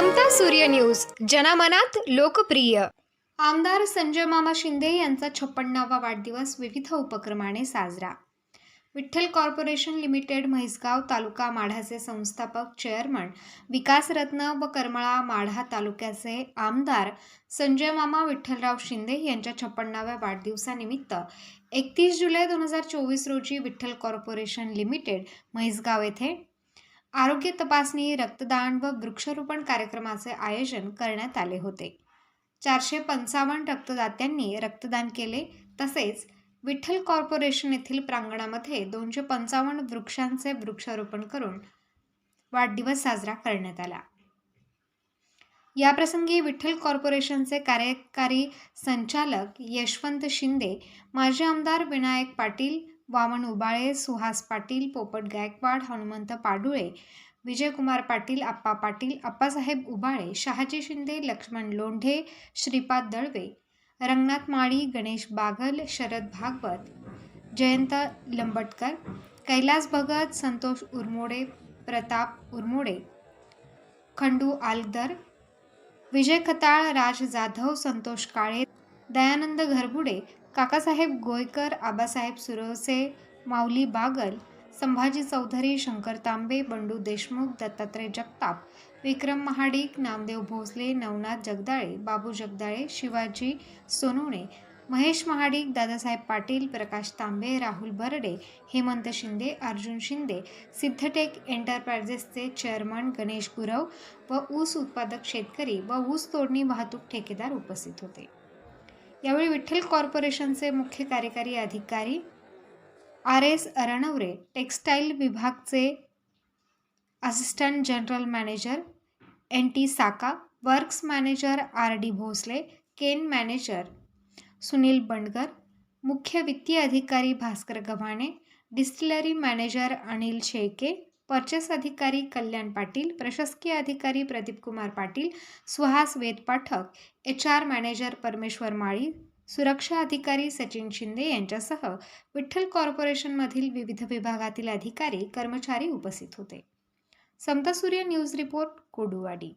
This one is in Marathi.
समता सूर्य न्यूज. जनमनात लोकप्रिय. आमदार संजय मामा शिंदे यांचा छप्पन्नावा वाढदिवस विविध उपक्रमाने साजरा. विठ्ठल कॉर्पोरेशन लिमिटेड म्हैसगाव तालुका माढाचे संस्थापक चेअरमन विकासरत्न व करमळा माढा तालुक्याचे आमदार संजय मामा विठ्ठलराव शिंदे यांच्या छप्पन्नाव्या वाढदिवसानिमित्त एकतीस जुलै दोन हजार चोवीस रोजी विठ्ठल कॉर्पोरेशन लिमिटेड म्हैसगाव येथे आरोग्य तपासणी रक्तदान व वृक्षारोपण कार्यक्रमाचे आयोजन करण्यात आले होते. चारशे पंचावन्न रक्तदात्यांनी रक्तदान केले. तसेच विठ्ठल कॉर्पोरेशन येथील प्रांगणामध्ये दोनशे पंचावन्न वृक्षांचे वृक्षारोपण करून वाढदिवस साजरा करण्यात आला. याप्रसंगी विठ्ठल कॉर्पोरेशनचे कार्यकारी संचालक यशवंत शिंदे माजी आमदार विनायक पाटील वामन उबाळे सुहास पाटील पोपट गायकवाड हनुमंत पाडुळे विजयकुमार पाटील आप्पा पाटील आप्पासाहेब उबाळे शहाजी शिंदे लक्ष्मण लोंढे श्रीपाद दळवे रंगनाथ माळी गणेश बागल शरद भागवत जयंत लंबटकर कैलास भगत संतोष उरमोडे प्रताप उरमोडे खंडू आलदर विजय खताळ राज जाधव संतोष काळे दयानंद घरबुडे काकासाहेब गोयकर आबासाहेब सुरवसे माऊली बागल संभाजी चौधरी शंकर तांबे बंडू देशमुख दत्तात्रय जगताप विक्रम महाडिक नामदेव भोसले नवनाथ जगदाळे बाबू जगदाळे शिवाजी सोनुणे महेश महाडिक दादासाहेब पाटील प्रकाश तांबे राहुल बर्डे हेमंत शिंदे अर्जुन शिंदे सिद्धटेक एंटरप्राइजेसचे चेअरमन गणेश गुरव व ऊस उत्पादक शेतकरी व ऊस तोडणी वाहतूक ठेकेदार उपस्थित होते. यावेळी विठ्ठल कॉर्पोरेशनचे मुख्य कार्यकारी अधिकारी R S Ranaware textile विभागचे assistant general manager N T साका works manager R D Bhosale cane manager Sunil Bandgar मुख्य वित्तीय अधिकारी Bhaskar Gavhane distillery manager Anil Shelke purchase अधिकारी कल्याण पाटील प्रशासकीय अधिकारी Pradeep Kumar Patil Suhas Ved Pathak H R manager Parmeshwar Mali सुरक्षा अधिकारी सचिन शिंदे यांच्यासह विठ्ठल कॉर्पोरेशनमधील विविध विभागातील अधिकारी कर्मचारी उपस्थित होते. समता सूर्य न्यूज रिपोर्ट कोडुवाडी.